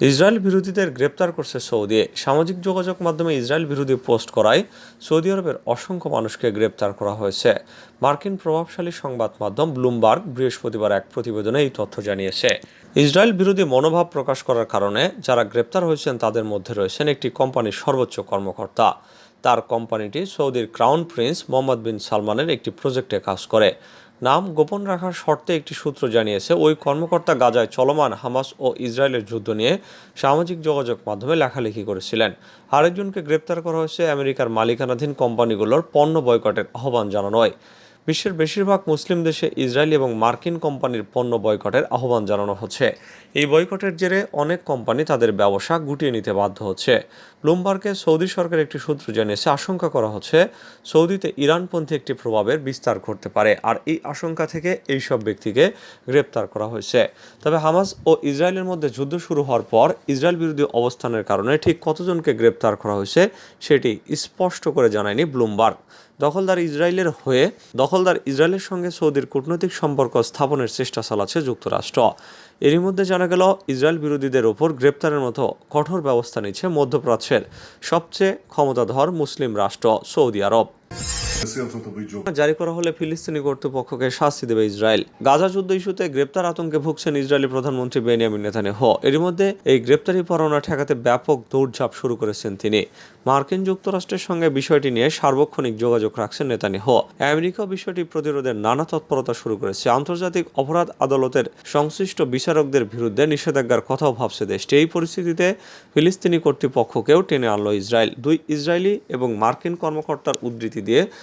Israel বিরোধীদের গ্রেপ্তার করছে সৌদি। সামাজিক যোগাযোগ মাধ্যমে ইসরায়েল বিরোধী পোস্ট করায় সৌদি আরবের অসংখ্য মানুষকে গ্রেপ্তার করা হয়েছে। মার্কিন প্রভাবশালী সংবাদ মাধ্যম ব্লুমবার্গ বৃহস্পতিবার এক প্রতিবেদনে এই তথ্য জানিয়েছে। ইসরায়েল বিরোধী মনোভাব প্রকাশ করার কারণে যারা গ্রেপ্তার হয়েছেন, তাদের মধ্যে রয়েছেন একটি কোম্পানির সর্বোচ্চ কর্মকর্তা। তার কোম্পানিটি সৌদির ক্রাউন প্রিন্স মোহাম্মদ বিন সালমানের একটি প্রজেক্টে কাজ করে। নাম গোপন রাখার শর্তে একটি সূত্র জানিয়েছে, ওই কর্মকর্তা গাজায় চলমান হামাস ও ইসরায়েলের যুদ্ধ নিয়ে সামাজিক যোগাযোগ মাধ্যমে লেখালেখি করেছিলেন। আরেকজনকে গ্রেপ্তার করা হয়েছে আমেরিকার মালিকানাধীন কোম্পানিগুলোর পণ্য বয়কটের আহ্বান জানানোয়। বিশ্বের বেশিরভাগ মুসলিম দেশে ইসরায়েল এবং মার্কিন কোম্পানির পণ্য বয়কটের আহ্বান জানানো হচ্ছে। এই বয়কটের জেরে অনেক কোম্পানি তাদের ব্যবসা গুটিয়ে নিতে বাধ্য হচ্ছে। ব্লুমবার্গে সৌদি সরকার একটি সূত্র জানিয়েছে, আশঙ্কা করা হচ্ছে সৌদিতে ইরানপন্থী একটি প্রভাবের বিস্তার ঘটতে পারে আর এই আশঙ্কা থেকে এই সব ব্যক্তিকে গ্রেপ্তার করা হয়েছে। তবে হামাস ও ইসরায়েলের মধ্যে যুদ্ধ শুরু হওয়ার পর ইসরায়েল বিরোধী অবস্থানের কারণে ঠিক কতজনকে গ্রেপ্তার করা হয়েছে সেটি স্পষ্ট করে জানায়নি ব্লুমবার্গ। দখলদার ইসরায়েলের হয়ে দখলদার ইসরায়েলের সঙ্গে সৌদির কূটনৈতিক সম্পর্ক স্থাপনের চেষ্টা চালাচ্ছে যুক্তরাষ্ট্র। এরই মধ্যে জানা গেল, ইসরায়েল বিরোধীদের ওপর গ্রেপ্তারের মতো কঠোর ব্যবস্থা নিচ্ছে মধ্যপ্রাচ্যের সবচেয়ে ক্ষমতাধর মুসলিম রাষ্ট্র সৌদি আরব। জারি করা হলে ফিলিস্তিনি কর্তৃপক্ষকে শাস্তি দেবে ইসরায়েল। গাজা যুদ্ধ ইস্যুতে গ্রেপ্তার আতঙ্কে ভুগছেন ইসরায়েলি প্রধানমন্ত্রী বেনিয়ামিন নেতানিয়াহ। এর মধ্যে এই গ্রেপ্তারি পরোনা ঠেকাতে ব্যাপক দৌড়ঝাঁপ শুরু করেছেন তিনি। মার্কিন যুক্তরাষ্ট্রের সঙ্গে বিষয়টি নিয়ে সার্বক্ষণিক যোগাযোগ রাখছেন নেতানি হ আমেরিকা বিষয়টি প্রতিরোধের নানা তৎপরতা শুরু করেছে। আন্তর্জাতিক অপরাধ আদালতের সংশ্লিষ্ট বিচারকদের বিরুদ্ধে নিষেধাজ্ঞার কথাও ভাবছে দেশটি। এই পরিস্থিতিতে ফিলিস্তিনি কর্তৃপক্ষকেও টেনে আনলো ইসরায়েল। দুই ইসরায়েলি এবং মার্কিন কর্মকর্তার উদ্ধৃতি দিয়ে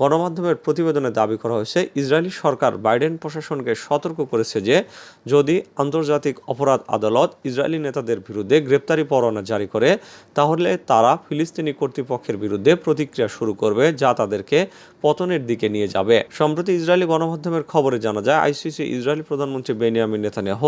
গণমাধ্যমের প্রতিবেদনে দাবি করা হয়েছে, ইসরায়েলি সরকার বাইডেন প্রশাসনকে সতর্ক করেছে যে, যদি আন্তর্জাতিক অপরাধ আদালত ইসরায়েলি নেতাদের বিরুদ্ধে গ্রেপ্তারি পরোয়ানা জারি করে, তাহলে তারা ফিলিস্তিনি কর্তৃপক্ষের বিরুদ্ধে প্রতিক্রিয়া শুরু করবে যা তাদেরকে পতনের দিকে নিয়ে যাবে। সম্প্রতি ইসরায়েলি গণমাধ্যমের খবরে জানা যায়, আইসিসি ইসরায়েলি প্রধানমন্ত্রী বেনিয়ামিন নেতানিয়াহ,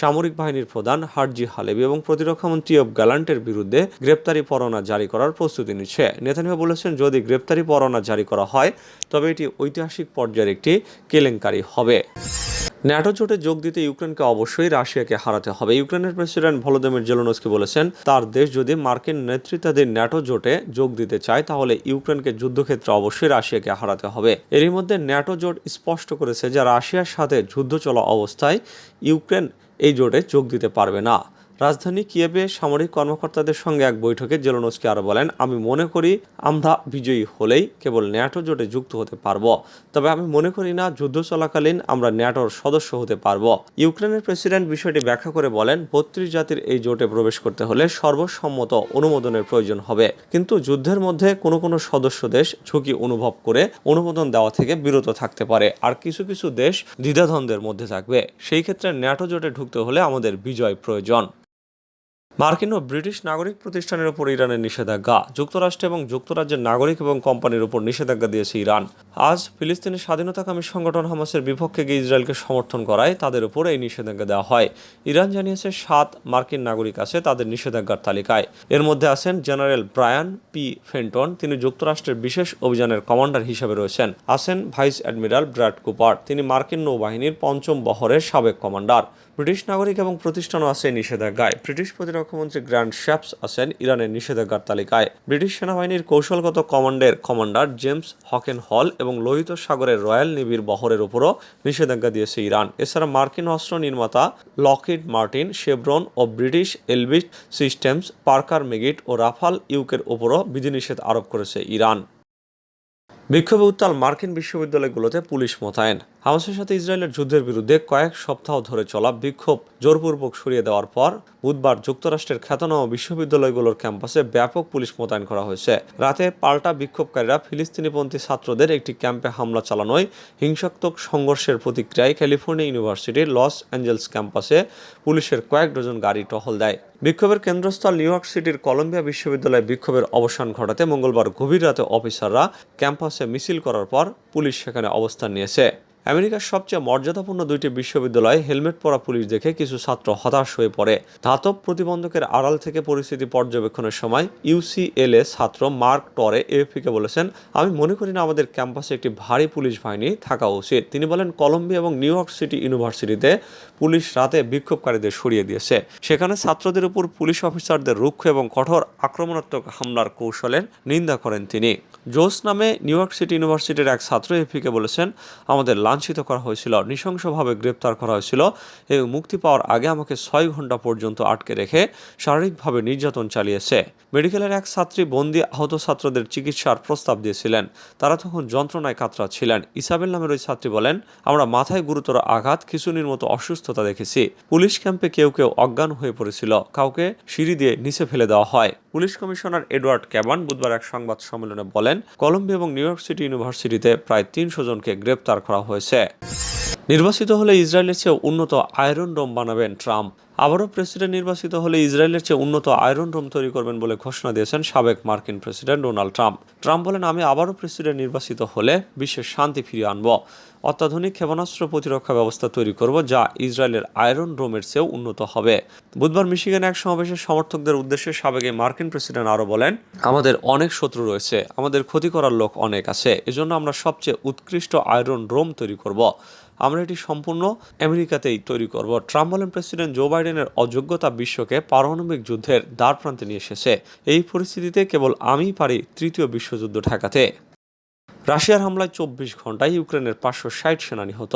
সামরিক বাহিনীর প্রধান হারজি হালেবি এবং প্রতিরক্ষামন্ত্রী অব গ্যালান্টের বিরুদ্ধে গ্রেপ্তারি পরোয়ানা জারি করার প্রস্তুতি নিচ্ছে। নেতানিয়াহ বলেছেন, যদি গ্রেপ্তারি পরোয়ানা জারি করা হয় তবে এটি ঐতিহাসিক পর্যায়ের একটি কেলেঙ্কারি হবে। ন্যাটো জোটে যোগ দিতে ইউক্রেনকে অবশ্যই রাশিয়াকে হারাতে হবে। ইউক্রেনের প্রেসিডেন্ট ভলোদিমির জেলোনস্কি বলেছেন, তার দেশ যদি মার্কিন নেতৃত্বাধীন ন্যাটো জোটে যোগ দিতে চায়, তাহলে ইউক্রেনকে যুদ্ধক্ষেত্রে অবশ্যই রাশিয়াকে হারাতে হবে। এরই মধ্যে ন্যাটো জোট স্পষ্ট করেছে যে, রাশিয়ার সাথে যুদ্ধ চলা অবস্থায় ইউক্রেন এই জোটে যোগ দিতে পারবে না। রাজধানী কিয়েভে সামরিক কর্মকর্তাদের সঙ্গে এক বৈঠকে জেলোনস্কি আরও বলেন, আমি মনে করি আমরা বিজয়ী হলেই কেবল ন্যাটো জোটে যুক্ত হতে পারব। তবে আমি মনে করি না যুদ্ধ চলাকালীন আমরা ন্যাটোর সদস্য হতে পারব। ইউক্রেনের প্রেসিডেন্ট বিষয়টি ব্যাখ্যা করে বলেন, বত্রিশ জাতির এই জোটে প্রবেশ করতে হলে সর্বসম্মত অনুমোদনের প্রয়োজন হবে। কিন্তু যুদ্ধের মধ্যে কোনো কোনো সদস্য দেশ ঝুঁকি অনুভব করে অনুমোদন দেওয়া থেকে বিরত থাকতে পারে, আর কিছু কিছু দেশ দ্বিধাদ্বন্দ্বের মধ্যে থাকবে। সেই ক্ষেত্রে ন্যাটো জোটে ঢুকতে হলে আমাদের বিজয় প্রয়োজন। মার্কিন ও ব্রিটিশ নাগরিক প্রতিষ্ঠানের উপর ইরানের নিষেধাজ্ঞা। যুক্তরাষ্ট্র এবং যুক্তরাজ্যের নাগরিক এবং কোম্পানির উপর নিষেধাজ্ঞা দিয়েছে ইরান। আজ ফিলিস্তিনের স্বাধীনতাকামী সংগঠন হামাসের বিপক্ষে গিয়ে ইসরায়েলকে সমর্থন করায় তাদের উপর এই নিষেধাজ্ঞা দেওয়া হয়। ইরান জানিয়েছে সাত মার্কিন নাগরিক আছে তাদের নিষেধাজ্ঞার তালিকায়। এর মধ্যে আছেন জেনারেল ব্রায়ান পি ফেন্টন, তিনি যুক্তরাষ্ট্রের বিশেষ অভিযানের কমান্ডার হিসেবে রয়েছেন। আছেন ভাইস অ্যাডমিরাল ব্র্যাড কুপার, তিনি মার্কিন নৌবাহিনীর পঞ্চম বহরের সাবেক কমান্ডার। ব্রিটিশ নাগরিক এবং প্রতিষ্ঠানও আছে নিষেধাজ্ঞায়। ব্রিটিশ প্রতিরক্ষামন্ত্রী গ্র্যান্ড শ্যাপস আছেন ইরানের নিষেধাজ্ঞার তালিকায়। ব্রিটিশ সেনাবাহিনীর কৌশলগত কমান্ডের কমান্ডার জেমস হকেন হল এবং লোহিত সাগরের রয়্যাল নেভির বহরের উপরও নিষেধাজ্ঞা দিয়েছে ইরান। এছাড়া মার্কিন অস্ত্র নির্মাতা লকহিড মার্টিন, শেভরন ও British Elbit Systems, Parker Meggitt ও রাফাল ইউকের উপরও বিধিনিষেধ আরোপ করেছে ইরান। বিক্ষোভে উত্তাল মার্কিন বিশ্ববিদ্যালয়গুলোতে পুলিশ মোতায়েন। হামাসের সাথে ইসরায়েলের যুদ্ধের বিরুদ্ধে কয়েক সপ্তাহ ধরে চলা বিক্ষোভ জোরপূর্বক সরিয়ে দেওয়ার পর বুধবার যুক্তরাষ্ট্রের খ্যাতনামা বিশ্ববিদ্যালয়গুলোর ক্যাম্পাসে ব্যাপক পুলিশ মোতায়েন করা হয়েছে। রাতে পাল্টা বিক্ষোভকারীরা ফিলিস্তিনিপন্থী ছাত্রদের একটি ক্যাম্পে হামলা চালানোয় হিংসাত্মক সংঘর্ষের প্রতিক্রিয়ায় ক্যালিফোর্নিয়া ইউনিভার্সিটির লস অ্যাঞ্জেলস ক্যাম্পাসে পুলিশের কয়েক ডজন গাড়ি টহল দেয়। বিক্ষোভের কেন্দ্রস্থল নিউ ইয়র্ক সিটির কলম্বিয়া বিশ্ববিদ্যালয়ে বিক্ষোভের অবসান ঘটাতে মঙ্গলবার গভীর রাতে অফিসাররা ক্যাম্পাসে মিছিল করার পর পুলিশ সেখানে অবস্থান নিয়েছে। আমেরিকার সবচেয়ে মর্যাদাপূর্ণ দুইটি বিশ্ববিদ্যালয়ে হেলমেট পরা পুলিশ দেখে কিছু ছাত্র হতাশ হয়ে পড়ে। ধাতব প্রতিবন্ধকের আড়াল থেকে পরিস্থিতি পর্যবেক্ষণের সময় ইউসিএলএ ছাত্র মার্ক টরে এএফপিকে বলেছেন, আমি মনে করি না আমাদের ক্যাম্পাসে একটি ভারী পুলিশ বাহিনী থাকা উচিত। তিনি বলেন, কলম্বিয়া এবং নিউ ইয়র্ক সিটি ইউনিভার্সিটিতে পুলিশ রাতে বিক্ষোভকারীদের সরিয়ে দিয়েছে। সেখানে ছাত্রদের উপর পুলিশ অফিসারদের রুক্ষ এবং কঠোর আক্রমণাত্মক হামলার কৌশলের নিন্দা করেন তিনি। জোস নামে নিউ ইয়র্ক সিটি ইউনিভার্সিটির এক ছাত্র এফিকে বলেছেন, আমাদের লাঞ্ছিত করা হয়েছিল, নৃশংসভাবে গ্রেপ্তার করা হয়েছিল। এবং মুক্তি পাওয়ার আগে আমাকে ছয় ঘণ্টা পর্যন্ত আটকে রেখে শারীরিকভাবে নির্যাতন চালিয়েছে। মেডিকেলের এক ছাত্রী বন্দি আহত ছাত্রদের চিকিৎসার প্রস্তাব দিয়েছিলেন। তারা তখন যন্ত্রণায় কাতরা ছিলেন। ইসাবেল নামের ওই ছাত্রী বলেন, আমরা মাথায় গুরুতর আঘাত খিচুনির মতো অসুস্থতা দেখেছি। পুলিশ ক্যাম্পে কেউ কেউ অজ্ঞান হয়ে পড়েছিল। কাউকে সিঁড়ি দিয়ে নিচে ফেলে দেওয়া হয়। পুলিশ কমিশনার এডওয়ার্ড ক্যাবান বুধবার এক সংবাদ সম্মেলনে বলেন, কলম্বিয়া এবং নিউ ইয়র্ক সিটি ইউনিভার্সিটিতে প্রায় তিনশো জনকে গ্রেপ্তার করা হয়েছে। নির্বাচিত হলে ইসরায়েলের চেয়ে উন্নত আয়রন ডোম বানাবেন ট্রাম্প। আবারও প্রেসিডেন্ট নির্বাচিত হলে ইসরায়েলের চেয়ে উন্নত আয়রন ডোম তৈরি করবেন বলে ঘোষণা দিয়েছেন সাবেক মার্কিন প্রেসিডেন্ট ডোনাল্ড ট্রাম্প। ট্রাম্প বলেন, আমি আবারও প্রেসিডেন্ট নির্বাচিত হলে বিশ্বের শান্তি ফিরিয়ে আনব। অত্যাধুনিক ক্ষেপণাস্ত্র প্রতিরক্ষা ব্যবস্থা তৈরি করব যা ইসরায়েলের আয়রন ডোমের চেয়েও উন্নত হবে। বুধবার মিশিগানে এক সমাবেশের সমর্থকদের উদ্দেশ্যে সাবেক মার্কিন প্রেসিডেন্ট আরও বলেন, আমাদের অনেক শত্রু রয়েছে, আমাদের ক্ষতি করার লোক অনেক আছে, এজন্য আমরা সবচেয়ে উৎকৃষ্ট আয়রন ডোম তৈরি করব। আমরা এটি সম্পূর্ণ আমেরিকাতেই তৈরি করব। ট্রাম্প বলেন, প্রেসিডেন্ট জো বাইডেনের অযোগ্যতা বিশ্বকে পারমাণবিক যুদ্ধের দ্বার প্রান্তে নিয়ে এসেছে। এই পরিস্থিতিতে কেবল আমিই পারি তৃতীয় বিশ্বযুদ্ধ ঠেকাতে। রাশিয়ার হামলায় চব্বিশ ঘন্টায় ইউক্রেনের পাঁচশো ষাট সেনা নিহত।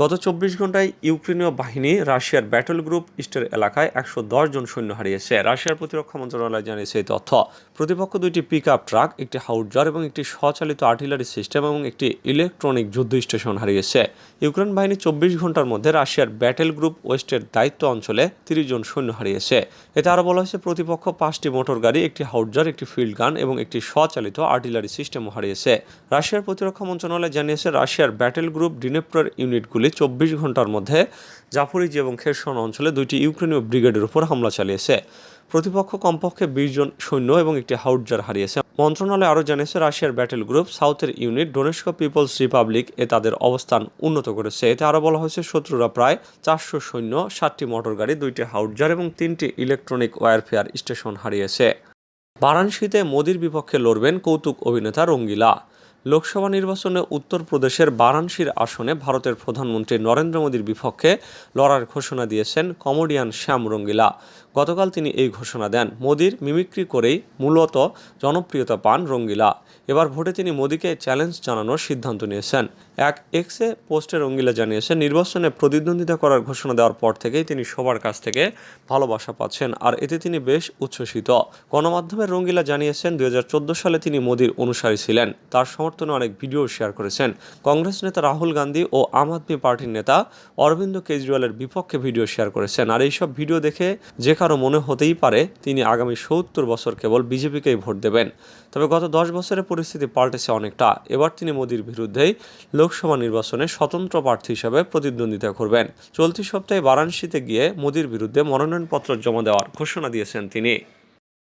গত চব্বিশ ঘন্টায় ইউক্রেনীয় বাহিনী রাশিয়ার ব্যাটল গ্রুপ ইস্টের এলাকায় একশো দশ জন সৈন্য হারিয়েছে। রাশিয়ার প্রতিরক্ষা মন্ত্রণালয় জানিয়েছে এই তথ্য। প্রতিপক্ষ দুইটি পিক আপ ট্রাক একটি হাউটজার এবং একটি স্বচালিত আর্টিলারি সিস্টেম এবং একটি ইলেকট্রনিক যুদ্ধ স্টেশন হারিয়েছে। ইউক্রেন বাহিনী চব্বিশ ঘণ্টার মধ্যে রাশিয়ার ব্যাটেল গ্রুপ ওয়েস্টের দায়িত্ব অঞ্চলে তিরিশ জন সৈন্য হারিয়েছে। এতে আরও বলা হয়েছে, প্রতিপক্ষ পাঁচটি মোটর গাড়ি, একটি হাউটজার একটি ফিল্ড গান এবং একটি স্বচালিত আর্টিলারি সিস্টেমও হারিয়েছে। রাশিয়ার প্রতিরক্ষা মন্ত্রণালয় জানিয়েছে, রাশিয়ার ব্যাটেল গ্রুপ ডিনেপ্রোর ইউনিটগুলি চব্বিশ ঘণ্টার মধ্যে জাফরিজি এবং খেরসন অঞ্চলে দুইটি ইউক্রেনীয় ব্রিগেডের উপর হামলা চালিয়েছে। প্রতিপক্ষ কমপক্ষে বিশ জন সৈন্য এবং একটি হাউটজার হারিয়েছে। মন্ত্রণালয় আরও জানিয়েছে, রাশিয়ার ব্যাটেল গ্রুপ সাউথের ইউনিট ডোনেস্ক পিপলস রিপাবলিক এ তাদের অবস্থান উন্নত করেছে। এতে আরও বলা হয়েছে, শত্রুরা প্রায় চারশো সৈন্য, সাতটি মোটর গাড়ি দুইটি হাউটজার এবং তিনটি ইলেকট্রনিক ওয়ারফেয়ার স্টেশন হারিয়েছে। বারাণসীতে মোদির বিপক্ষে লড়বেন কৌতুক অভিনেতা রঙ্গিলা। লোকসভা নির্বাচনে উত্তরপ্রদেশের বারাণসীর আসনে ভারতের প্রধানমন্ত্রী নরেন্দ্র মোদীর বিপক্ষে লড়ার ঘোষণা দিয়েছেন কমেডিয়ান শ্যাম রঙ্গিলা। গতকাল তিনি এই ঘোষণা দেন। মোদির মিমিক্রি করেই মূলত জনপ্রিয়তা পান রঙ্গিলা। এবার ভোটে তিনি মোদীকে চ্যালেঞ্জ জানানোর সিদ্ধান্ত নিয়েছেন। এক এক্সে পোস্টে রঙ্গিলা জানিয়েছেন, নির্বাচনে প্রতিদ্বন্দ্বিতা করার ঘোষণা দেওয়ার পর থেকেই তিনি সবার কাছ থেকে ভালোবাসা পাচ্ছেন, আর এতে তিনি বেশ উচ্ছ্বসিত। গণমাধ্যমের রঙ্গিলা জানিয়েছেন, দুই হাজার চোদ্দ সালে তিনি মোদীর অনুসারী ছিলেন। তার সমর্থনে অনেক ভিডিও শেয়ার করেছেন। কংগ্রেস নেতা রাহুল গান্ধী ও আম আদমি পার্টির নেতা অরবিন্দ কেজরিওয়ালের বিপক্ষে ভিডিও শেয়ার করেছেন। আর এইসব ভিডিও দেখে যে কারও মনে হতেই পারে তিনি আগামী সত্তর বছর কেবল বিজেপিকেই ভোট দেবেন। তবে গত দশ বছরের পরিস্থিতি পাল্টেছে অনেকটা। এবার তিনি মোদীর বিরুদ্ধেই লোকসভা নির্বাচনে স্বতন্ত্র প্রার্থী হিসেবে প্রতিদ্বন্দ্বিতা করবেন। চলতি সপ্তাহে বারাণসীতে গিয়ে মোদীর বিরুদ্ধে মনোনয়নপত্র জমা দেওয়ার ঘোষণা দিয়েছেন তিনি।